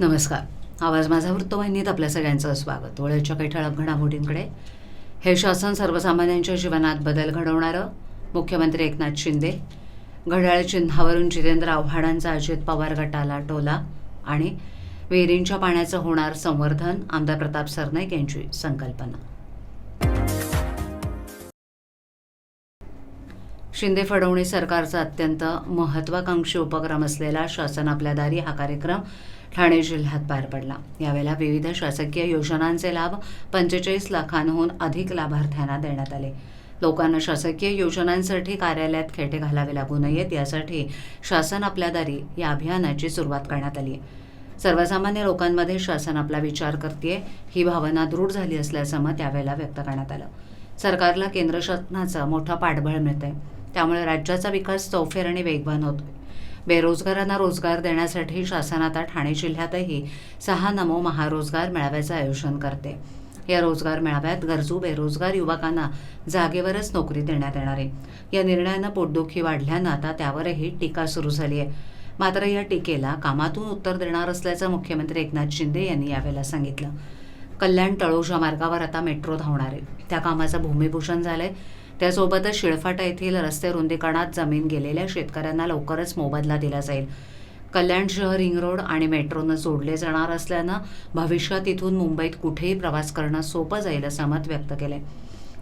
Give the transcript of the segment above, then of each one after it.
नमस्कार. आवाज माझा वृत्तवाहिनीत आपल्या सगळ्यांचं स्वागत. वेळेच्या काही ठळक घडामोडींकडे. हे शासन सर्वसामान्यांच्या जीवनात बदल घडवणारं मुख्यमंत्री एकनाथ शिंदे घड्याळ चिन्हावरून जितेंद्र आव्हाडांचा अजित पवार गटाला टोला आणि विहिरींच्या पाण्याचं होणार संवर्धन आमदार प्रताप सरनाईक यांची संकल्पना. शिंदे फडवणीस सरकारचा अत्यंत महत्वाकांक्षी उपक्रम असलेला शासन आपल्या दारी हा कार्यक्रम ठाणे जिल्ह्यात पार पडला. यावेळेला विविध शासकीय योजनांचे लाभ पंचेचाळीस लाखांहून अधिक लाभार्थ्यांना देण्यात आले. लोकांना शासकीय योजनांसाठी कार्यालयात खेटे घालावे लागू नयेत यासाठी शासन आपल्या दारी या अभियानाची सुरुवात करण्यात आली आहे. सर्वसामान्य लोकांमध्ये शासन आपला विचार करते ही भावना दृढ झाली असल्याचं मत यावेळेला व्यक्त करण्यात आलं. सरकारला केंद्र शासनाचं मोठं पाठबळ मिळतंय. त्यामुळे राज्याचा विकास चौफेर आणि वेगवान होतोय. बेरोजगारांना रोजगार देण्यासाठी शासन आता ठाणे जिल्ह्यातही सहा नमो महारोजगार मेळाव्याचं आयोजन करते. या रोजगार मेळाव्यात गरजू बेरोजगार युवकांना जागेवरच नोकरी देण्यात येणार आहे. या निर्णयानं पोटदुखी वाढल्यानं आता त्यावरही टीका सुरू झाली आहे मात्र या टीकेला कामातून उत्तर देणार असल्याचं मुख्यमंत्री एकनाथ शिंदे यांनी यावेळेला सांगितलं. कल्याण तळोजा मार्गावर आता मेट्रो धावणार आहे. त्या कामाचं भूमिभूषण झालंय. त्यासोबतच शिळफाटा येथील रस्ते रुंदीकरणात जमीन गेलेल्या शेतकऱ्यांना लवकरच मोबदला दिला जाईल. कल्याण शहर रिंग रोड आणि मेट्रोनं जोडले जाणार असल्यानं भविष्यात इथून मुंबईत कुठेही प्रवास करणं सोपं जाईल असं मत व्यक्त केलंय.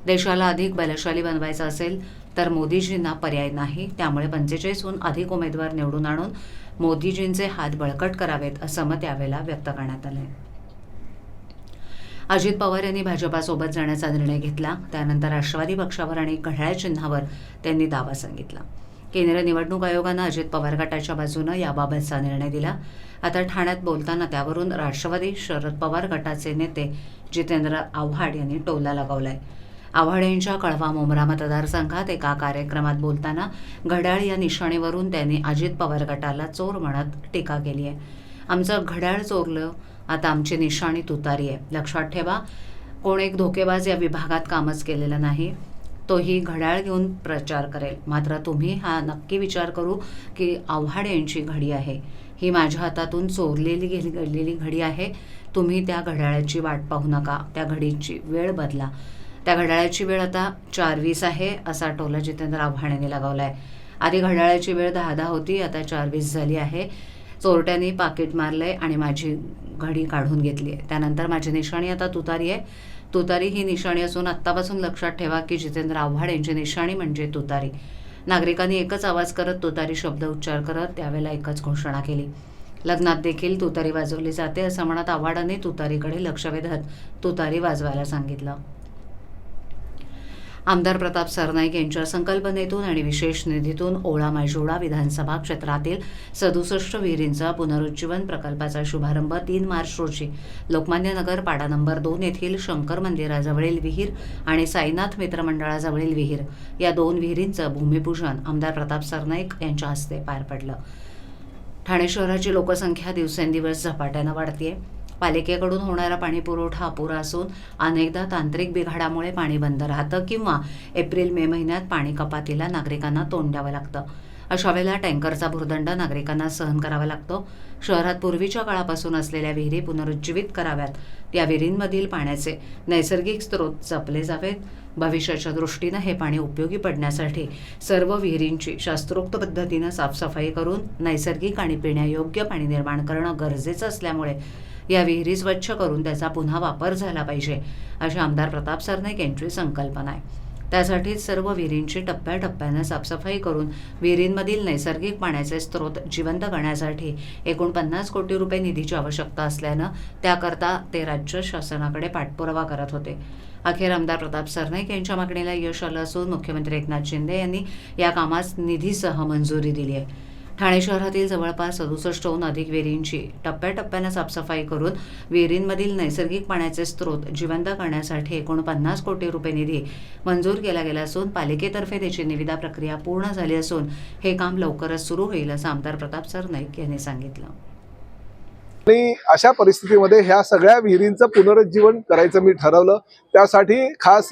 देशाला अधिक बलशाली बनवायचं असेल तर मोदीजींना पर्याय नाही. त्यामुळे पंचेचाळीसहून अधिक उमेदवार निवडून आणून मोदीजींचे हात बळकट करावेत असं मत यावेळेला व्यक्त करण्यात आलं आहे अजित पवार यांनी भाजपासोबत जाण्याचा निर्णय घेतला. त्यानंतर राष्ट्रवादी पक्षावर आणि घड्याळ चिन्हावर त्यांनी दावा सांगितला. केंद्रीय निवडणूक आयोगानं अजित पवार गटाच्या बाजूनं याबाबतचा निर्णय दिला. आता ठाण्यात बोलताना त्यावरून राष्ट्रवादी शरद पवार गटाचे नेते जितेंद्र आव्हाड यांनी टोला लगावलाय. आव्हाड यांच्या कळवा मोमरा मतदारसंघात एका कार्यक्रमात बोलताना घड्याळ या निशाणीवरून त्यांनी अजित पवार गटाला चोर म्हणत टीका केली आहे आमचं घड्याळ चोरलं आता आमची निशाणी तुतारी आहे. लक्षात ठेवा कोण एक धोकेबाज या विभागात कामच केलेलं नाही. तोही घड्याळ घेऊन प्रचार करेल. मात्र तुम्ही हा नक्की विचार करू की आव्हाड यांची घडी आहे. ही माझ्या हातातून चोरलेली गेली गेलेली घडी आहे. तुम्ही त्या घड्याळाची वाट पाहू नका. त्या घडीची वेळ बदला. त्या घड्याळाची वेळ आता चार वीस आहे असा टोला जितेंद्र आव्हाडेने लगावला आहे आधी घड्याळाची वेळ दहा दहा होती आता चार वीस झाली आहे. चोरट्यांनी पाकिट मारलंय आणि माझी घडी काढून घेतली आहे. त्यानंतर माझी निशाणी आता तुतारी आहे. तुतारी ही निशाणी असून आत्तापासून लक्षात ठेवा की जितेंद्र आव्हाड यांची निशाणी म्हणजे तुतारी. नागरिकांनी एकच आवाज करत तुतारी शब्द उच्चार करत त्यावेळेला एकच घोषणा केली. लग्नात देखील तुतारी वाजवली जाते असं म्हणत आव्हाडांनी तुतारीकडे लक्ष वेधत तुतारी वाजवायला सांगितलं. आमदार प्रताप सरनाईक यांच्या संकल्पनेतून आणि विशेष निधीतून ओळा मायजोळा विधानसभा क्षेत्रातील सदुसष्ट विहिरींचा पुनरुज्जीवन प्रकल्पाचा शुभारंभ तीन मार्च रोजी. लोकमान्य नगर पाडा नंबर दोन येथील शंकर मंदिराजवळील विहीर आणि साईनाथ मित्रमंडळाजवळील विहीर या दोन विहिरींचं भूमिपूजन आमदार प्रताप सरनाईक यांच्या हस्ते पार पडलं. ठाणे शहराची लोकसंख्या दिवसेंदिवस झपाट्यानं वाढतीये. पालिकेकडून होणारा पाणी पुरवठा अपुरा असून अनेकदा तांत्रिक बिघाडामुळे पाणी बंद राहतं किंवा एप्रिल मे महिन्यात पाणी कपातीला नागरिकांना तोंड द्यावं लागतं. अशा वेळेला टँकरचा भुर्दंड नागरिकांना सहन करावा लागतो. शहरात पूर्वीच्या काळापासून असलेल्या विहिरी पुनरुज्जीवित कराव्यात. या विहिरींमधील पाण्याचे नैसर्गिक स्रोत जपले जावेत. भविष्याच्या दृष्टीनं हे पाणी उपयोगी पडण्यासाठी सर्व विहिरींची शास्त्रोक्त पद्धतीनं साफसफाई करून नैसर्गिक आणि पिण्यायोग्य पाणी निर्माण करणं गरजेचं असल्यामुळे या विहिरी स्वच्छ करून त्याचा पुन्हा वापर झाला पाहिजे अशी आमदार प्रताप सरनाईक यांची संकल्पना आहे. त्यासाठी सर्व विहिरींची टप्प्याटप्प्यानं साफसफाई करून विहिरींमधील नैसर्गिक पाण्याचे स्रोत जिवंत करण्यासाठी एकूण पन्नास कोटी रुपये निधीची आवश्यकता असल्यानं त्याकरता ते राज्य शासनाकडे पाठपुरावा करत होते. अखेर आमदार प्रताप सरनाईक यांच्या मागणीला यश आलं असून मुख्यमंत्री एकनाथ शिंदे यांनी या कामास निधीसह मंजुरी दिली आहे. ठाणे शहरातील जवळपास सदुसष्टहून अधिक विहिरींची टप्प्याटप्प्यानं साफसफाई करून विहिरींमधील नैसर्गिक पाण्याचे स्रोत जिवंत करण्यासाठी एकोणपन्नास कोटी रुपये निधी मंजूर केला गेला असून पालिकेतर्फे त्याची निविदा प्रक्रिया पूर्ण झाली असून हे काम लवकरच सुरू होईल असं आमदार प्रताप सरनाईक यांनी सांगितलं. आणि अशा परिस्थितीमध्ये ह्या सगळ्या विहिरींचं पुनरुज्जीवन करायचं मी ठरवलं. त्यासाठी खास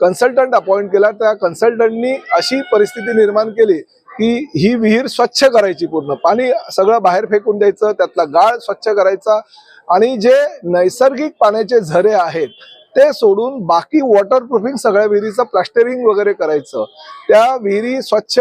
कन्सल्टंट अपॉइंट केला. त्या कन्सल्टंटनी अशी परिस्थिती निर्माण केली की ही विहीर स्वच्छ करायची पूर्ण. पाणी सगळं बाहेर फेकून द्यायचं त्यातला गाळ स्वच्छ करायचा आणि जे नैसर्गिक पाण्याचे झरे आहेत ते सोडून बाकी वॉटरप्रूफिंग सगळ्या विहिरीचं प्लास्टरिंग वगैरे करायचं. त्या विहिरी स्वच्छ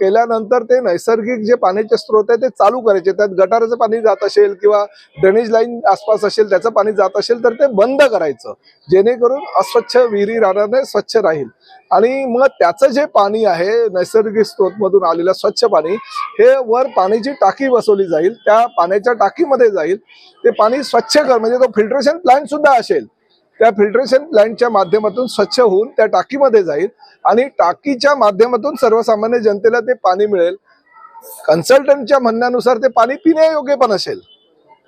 केल्यानंतर ते नैसर्गिक जे पाण्याचे स्रोत आहे ते चालू करायचे. त्यात गटाराचं पाणी जात असेल किंवा ड्रेनेज लाईन आसपास असेल त्याचं पाणी जात असेल तर ते बंद करायचं. जेणेकरून अस्वच्छ विहिरी राहण्याने स्वच्छ राहील. आणि मग त्याचं जे पाणी आहे नैसर्गिक स्रोतमधून आलेलं स्वच्छ पाणी हे वर पाण्याची टाकी बसवली जाईल. त्या पाण्याच्या टाकीमध्ये जाईल. ते पाणी स्वच्छ कर म्हणजे तो फिल्ट्रेशन प्लांट सुद्धा असेल. त्या फिल्ट्रेशन प्लांटच्या माध्यमातून स्वच्छ होऊन त्या टाकीमध्ये जाईल. आणि टाकीच्या माध्यमातून सर्वसामान्य जनतेला ते पाणी मिळेल. कन्सल्टंटच्या म्हणण्यानुसार ते पाणी पिण्यायोग्य पण असेल.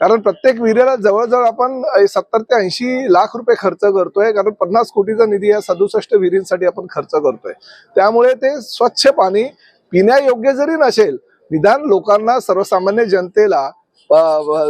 कारण प्रत्येक विहिरीला जवळजवळ आपण सत्तर ते ऐंशी लाख रुपये खर्च करतोय. कारण पन्नास कोटीचा निधी या सदुसष्ट विहिरींसाठी आपण खर्च करतोय. त्यामुळे ते स्वच्छ पाणी पिण्यायोग्य जरी नसेल निदान लोकांना सर्वसामान्य जनतेला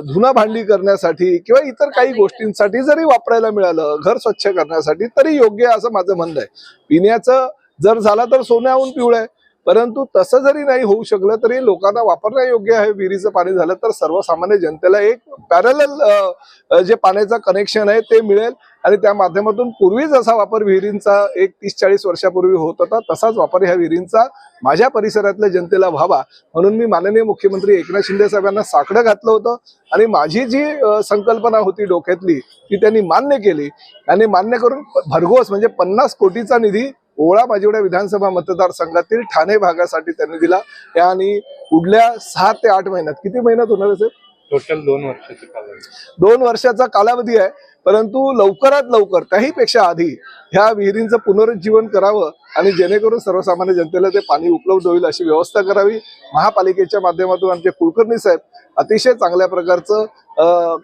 धुना भांडी करण्यासाठी किंवा इतर काही गोष्टींसाठी जरी वापरायला मिळालं घर स्वच्छ करण्यासाठी तरी योग्य असं माझं म्हणणं आहे. पिण्याचं जर झालं तर सोन्याहून पिवळं आहे. परंतु तसं जरी नाही होऊ शकलं तरी लोकांना वापरण्यायोग्य आहे. विहिरीचं पाणी झालं तर सर्वसामान्य जनतेला एक पॅरल जे पाण्याचं कनेक्शन आहे ते मिळेल. आणि त्या माध्यमातून पूर्वी जसा वापर विहिरींचा एक तीस चाळीस वर्षापूर्वी होत होता तसाच वापर ह्या विहिरींचा माझ्या परिसरातल्या जनतेला व्हावा. म्हणून मी माननीय मुख्यमंत्री एकनाथ शिंदे साहेबांना साकडं घातलं होतं. आणि माझी जी संकल्पना होती डोक्यातली ती त्यांनी मान्य केली. आणि मान्य करून भरघोस म्हणजे पन्नास कोटीचा निधी ओळा माजिवडा विधानसभा मतदारसंघातील ठाणे भागासाठी त्यांनी दिला. आणि पुढल्या सहा ते आठ महिन्यात. किती महिन्यात होणार असेल टोटल दोन वर्षाची कालावधी. दोन वर्षाचा कालावधी आहे. परंतु लवकरात लवकर त्याहीपेक्षा आधी ह्या विहिरींचं पुनरुज्जीवन करावं आणि जेणेकरून सर्वसामान्य जनतेला ते पाणी उपलब्ध होईल अशी व्यवस्था करावी. महापालिकेच्या माध्यमातून आमचे कुलकर्णी साहेब अतिशय चांगल्या प्रकारचं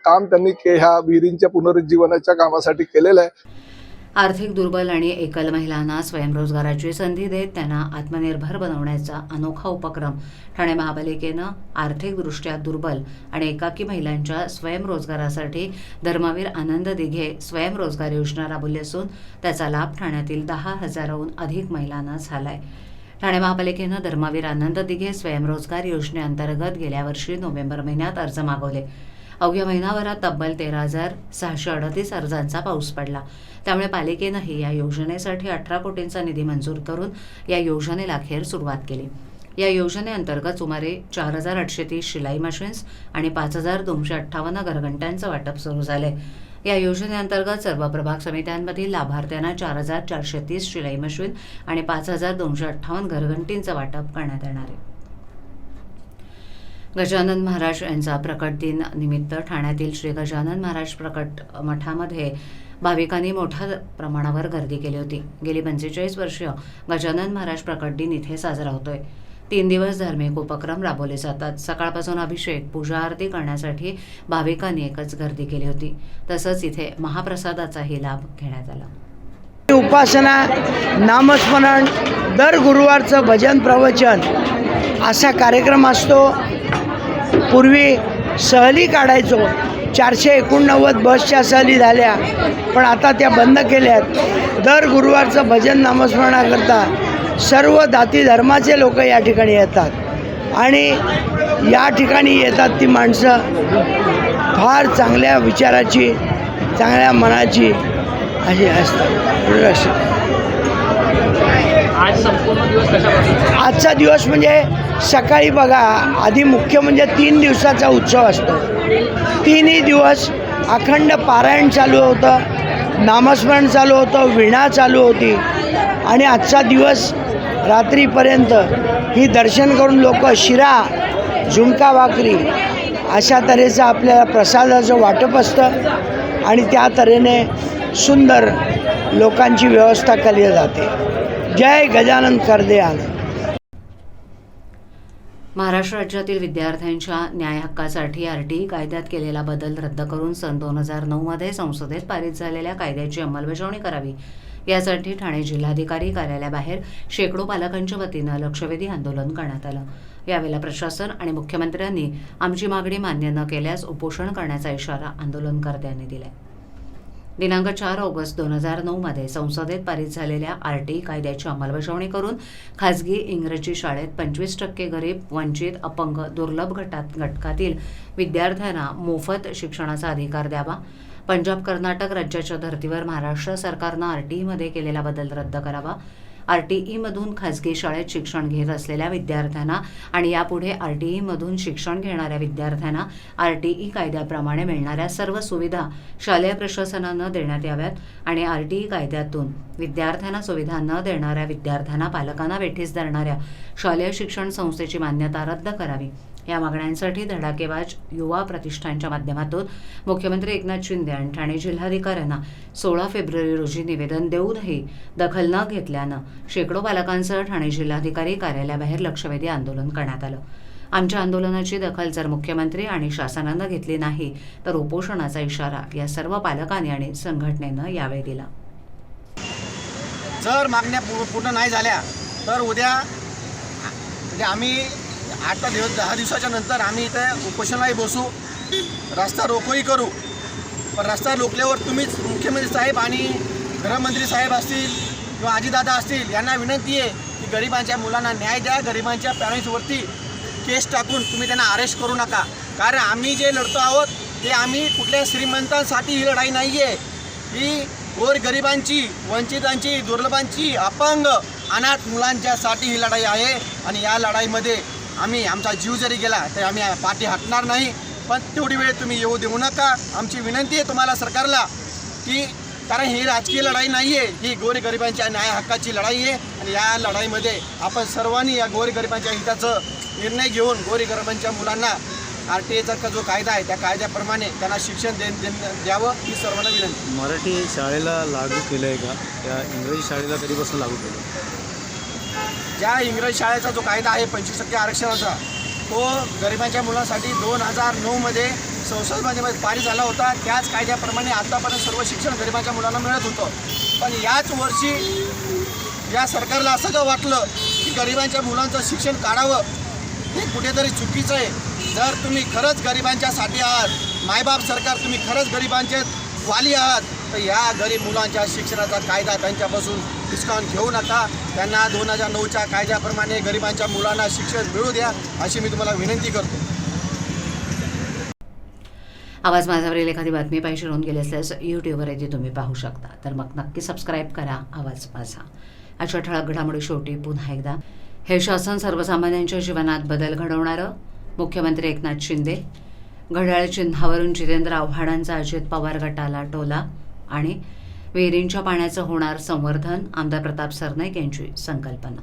काम त्यांनी के- ह्या विहिरींच्या पुनरुज्जीवनाच्या कामासाठी केलेलं आहे. आर्थिक दुर्बल आणि एकल महिलांना स्वयंरोजगाराची संधी देत त्यांना आत्मनिर्भर बनवण्याचा अनोखा उपक्रम. ठाणे महापालिकेनं आर्थिकदृष्ट्या दुर्बल आणि एकाकी महिलांच्या स्वयंरोजगारासाठी धर्मवीर आनंद दिघे स्वयंरोजगार योजना राबवली असून त्याचा लाभ ठाण्यातील दहा हजाराहून अधिक महिलांना झालाय. ठाणे महापालिकेनं धर्मवीर आनंद दिघे स्वयंरोजगार योजनेअंतर्गत गेल्या वर्षी नोव्हेंबर महिन्यात अर्ज मागवले. अवघ्या महिनाभरात तब्बल तेरा हजार सहाशे अडतीस अर्जांचा पाऊस पडला. त्यामुळे पालिकेनंही या योजनेसाठी अठरा कोटींचा निधी मंजूर करून या योजनेला अखेर सुरुवात केली. या योजनेअंतर्गत सुमारे चार हजार आठशे तीस शिलाई मशीन्स आणि पाच हजार दोनशे अठ्ठावन्न घरघंट्यांचं वाटप सुरू झालंय या योजनेअंतर्गत सर्व प्रभाग समित्यांमधील लाभार्थ्यांना चार हजार चारशे तीस शिलाई मशीन आणि पाच हजार दोनशे अठ्ठावन्न घरघंटींचं वाटप करण्यात येणार आहे. गजानन महाराज यांचा प्रकट दिन निमित्त ठाण्यातील श्री गजानन महाराज प्रकट मठामध्ये भाविकांनी मोठ्या प्रमाणावर गर्दी केली होती. गेली पंचेचाळीस वर्ष गजानन महाराज प्रकट दिन इथे साजरा होतोय. तीन दिवस धार्मिक उपक्रम राबवले जातात. सकाळपासून अभिषेक पूजा आरती करण्यासाठी भाविकांनी एकच गर्दी केली होती. तसंच इथे महाप्रसादाचाही लाभ घेण्यात आला. उपासना नामस्मरण दर गुरुवारचं भजन प्रवचन असा कार्यक्रम असतो. पूर्वी सहली काढायचो. चारशे एकोणनव्वद बसच्या सहली झाल्या पण आता त्या बंद केल्यात. दर गुरुवारचं भजन नामस्मरणाकरता सर्व जाती धर्माचे लोक या ठिकाणी येतात. आणि या ठिकाणी येतात ती माणसं फार चांगल्या विचाराची चांगल्या मनाची अशी असतात. आज संपूर्ण दिवस आजचा दिवस म्हणजे सकाळी बघा आधी मुख्य म्हणजे तीन दिवसाचा उत्सव असतो. तिन्ही दिवस अखंड पारायण चालू होतं नामस्मरण चालू होतं विणा चालू होती. आणि आजचा दिवस रात्रीपर्यंत ही दर्शन करून लोक शिरा झुणका भाकरी अशा तऱ्हेचं आपल्याला प्रसादाचं वाटप असतं. आणि त्या तऱ्हेने सुंदर लोकांची व्यवस्था केली जाते. जय गजानन आनंद. महाराष्ट्र राज्यातील विद्यार्थ्यांच्या न्याय हक्कासाठी आरटीई कायद्यात केलेला बदल रद्द करून सन दोन हजार नऊमध्ये संसदेत पारित झालेल्या कायद्याची अंमलबजावणी करावी. यासाठी ठाणे जिल्हाधिकारी कार्यालयाबाहेर शेकडो पालकांच्या वतीनं लक्षवेधी आंदोलन करण्यात आलं. यावेळेला प्रशासन आणि मुख्यमंत्र्यांनी आमची मागणी मान्य न केल्यास उपोषण करण्याचा इशारा आंदोलनकर्त्यांनी दिलाय. दिनांक चार ऑगस्ट दोन हजार नऊमध्ये संसदेत पारित झालेल्या आर टी कायद्याची अंमलबजावणी करून खाजगी इंग्रजी शाळेत पंचवीस टक्के गरीब वंचित अपंग दुर्लभ गटात घटकातील विद्यार्थ्यांना मोफत शिक्षणाचा अधिकार द्यावा. पंजाब कर्नाटक राज्याच्या धर्तीवर महाराष्ट्र सरकारनं आर टी ईमध्ये केलेला बदल रद्द करावा. आर टी ईमधून खाजगी शाळेत शिक्षण घेत असलेल्या विद्यार्थ्यांना आणि यापुढे आर टी ईमधून शिक्षण घेणाऱ्या विद्यार्थ्यांना आर टी ई कायद्याप्रमाणे मिळणाऱ्या सर्व सुविधा शालेय प्रशासनानं देण्यात याव्यात आणि आर टी ई कायद्यातून विद्यार्थ्यांना सुविधा न देणाऱ्या विद्यार्थ्यांना पालकांना वेठीस धरणाऱ्या शालेय शिक्षण संस्थेची मान्यता रद्द करावी. या मागण्यांसाठी धडाकेबाज युवा प्रतिष्ठानच्या माध्यमातून मुख्यमंत्री एकनाथ शिंदे आणि ठाणे जिल्हाधिकाऱ्यांना सोळा फेब्रुवारी रोजी निवेदन देऊनही दखल न घेतल्यानं शेकडो पालकांसह ठाणे जिल्हाधिकारी कार्यालयाबाहेर लक्षवेधी आंदोलन करण्यात आलं. आमच्या आंदोलनाची दखल जर मुख्यमंत्री आणि शासनानं घेतली नाही तर उपोषणाचा इशारा या सर्व पालकांनी आणि संघटनेनं यावेळी दिला. जर मागण्या पूर्ण नाही झाल्या तर उद्या म्हणजे आम्ही आठ दिवस दहा दिवसाच्या नंतर आम्ही इथे उपोषणालाही बसू. रस्ता रोकोही करू. पण रस्ता रोखल्यावर तुम्हीच मुख्यमंत्री साहेब आणि गृहमंत्री साहेब असतील किंवा आजीदादा असतील यांना विनंती आहे की गरिबांच्या मुलांना न्याय द्या. गरिबांच्या पॅरेंट्सवरती केस टाकून तुम्ही त्यांना अरेस्ट करू नका. कारण आम्ही जे लढतो आहोत ते आम्ही कुठल्या श्रीमंतांसाठी ही लढाई नाही आहे ही गोर गरिबांची वंचितांची दुर्लभांची अपंग अनाथ मुलांच्यासाठी ही लढाई आहे. आणि या लढाईमध्ये आम्ही आमचा जीव जरी गेला तरी आम्ही पाठी हटणार नाही पण तेवढी वेळ तुम्ही येऊ देऊ नका. आमची विनंती आहे तुम्हाला सरकारला की कारण ही राजकीय लढाई नाही आहे ही गोरगरिबांच्या न्याय हक्काची लढाई आहे आणि या लढाईमध्ये आपण सर्वांनी या गोरगरिबांच्या हिताचं निर्णय घेऊन गोरगरिबांच्या मुलांना आर टी एचा जो कायदा आहे त्या कायद्याप्रमाणे त्यांना शिक्षण दे- द्यावं ही सर्वांना विनंती. मराठी शाळेला लागू केलं आहे का? त्या इंग्रजी शाळेला कधीपासून लागू केलं ज्या इंग्रज शाळेचा जो कायदा आहे पंचवीस टक्के आरक्षणाचा तो गरिबांच्या मुलांसाठी दोन हजार नऊमध्ये संसदमध्ये पारित झाला होता. त्याच कायद्याप्रमाणे आतापर्यंत सर्व शिक्षण गरिबांच्या मुलांना मिळत होतं. पण याच वर्षी या सरकारला असं का वाटलं की गरिबांच्या मुलांचं शिक्षण काढावं हे कुठेतरी चुकीचं आहे? जर तुम्ही खरंच गरिबांच्यासाठी आहात मायबाप सरकार तुम्ही खरंच गरिबांचे वाली आहात तर या गरीब मुलांच्या शिक्षणाचा कायदा त्यांच्यापासून डिस्काउंट घेऊ नका. त्यांना दोन हजार नऊच्या कायद्याप्रमाणे गरिबांच्या मुलांना शिक्षण मिळू द्या अशी मी तुम्हाला विनंती करतो. आवाज माझ्यावरील एखादी बातमी पाहिजे होऊन गेली असल्यास यूट्यूबवर ती तुम्ही पाहू शकता. तर मग नक्की सबस्क्राईब करा आवाज माझा. अशा ठळक घडामोडी शेवटी पुन्हा एकदा. हे शासन सर्वसामान्यांच्या जीवनात बदल घडवणारं मुख्यमंत्री एकनाथ शिंदे घड्याळ चिन्हावरून जितेंद्र आव्हाडांचा अजित पवार गटाला टोला. आणि विहिरींच्या पाण्याचं होणार संवर्धन आमदार प्रताप सरनाईक यांची संकल्पना.